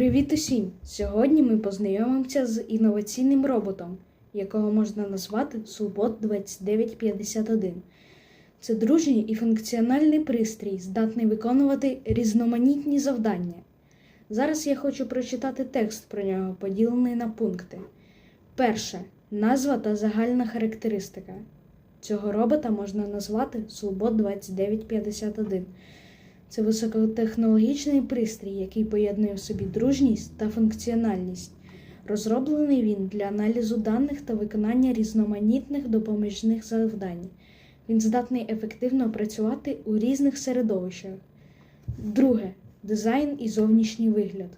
Привіт усім! Сьогодні ми познайомимося з інноваційним роботом, якого можна назвати Сулбот 2951. Це дружній і функціональний пристрій, здатний виконувати різноманітні завдання. Зараз я хочу прочитати текст про нього, поділений на пункти. Перше. Назва та загальна характеристика. Цього робота можна назвати Сулбот 2951. Це високотехнологічний пристрій, який поєднує в собі дружність та функціональність. Розроблений він для аналізу даних та виконання різноманітних допоміжних завдань. Він здатний ефективно працювати у різних середовищах. Друге дизайн і зовнішній вигляд.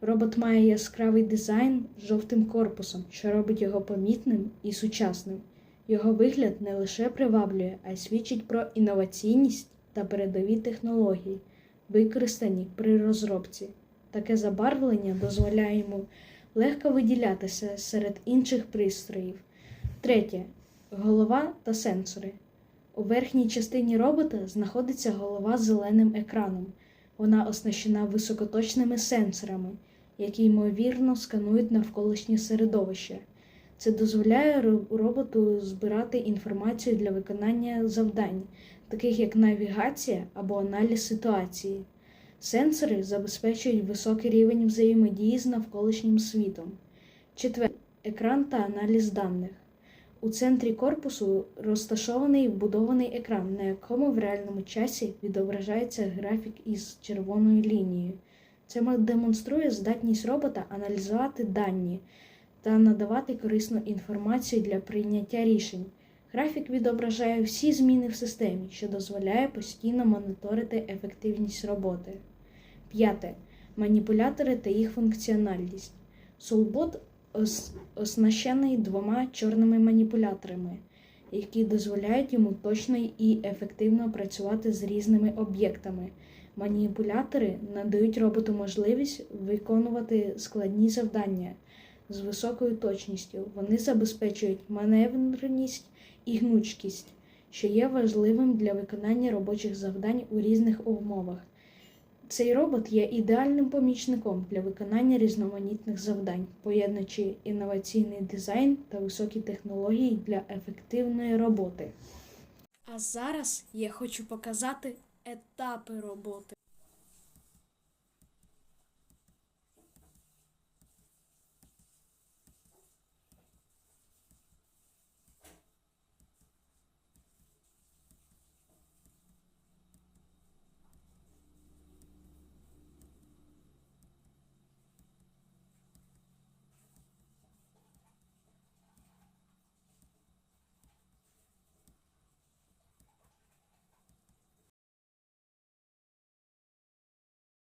Робот має яскравий дизайн з жовтим корпусом, що робить його помітним і сучасним. Його вигляд не лише приваблює, а й свідчить про інноваційність та передові технології, використані при розробці. Таке забарвлення дозволяє йому легко виділятися серед інших пристроїв. Третє голова та сенсори. У верхній частині робота знаходиться голова з зеленим екраном. Вона оснащена високоточними сенсорами, які ймовірно сканують навколишнє середовище. Це дозволяє роботу збирати інформацію для виконання завдань, таких як навігація або аналіз ситуації. Сенсори забезпечують високий рівень взаємодії з навколишнім світом. Четверте екран та аналіз даних. У центрі корпусу розташований вбудований екран, на якому в реальному часі відображається графік із червоною лінією. Це демонструє здатність робота аналізувати дані та надавати корисну інформацію для прийняття рішень. Графік відображає всі зміни в системі, що дозволяє постійно моніторити ефективність роботи. П'яте. Маніпулятори та їх функціональність. Soulbot ос- оснащений двома чорними маніпуляторами, які дозволяють йому точно і ефективно працювати з різними об'єктами. Маніпулятори надають роботу можливість виконувати складні завдання з високою точністю. Вони забезпечують маневреність і гнучкість, що є важливим для виконання робочих завдань у різних умовах. Цей робот є ідеальним помічником для виконання різноманітних завдань, поєднуючи інноваційний дизайн та високі технології для ефективної роботи. А зараз я хочу показати етапи роботи.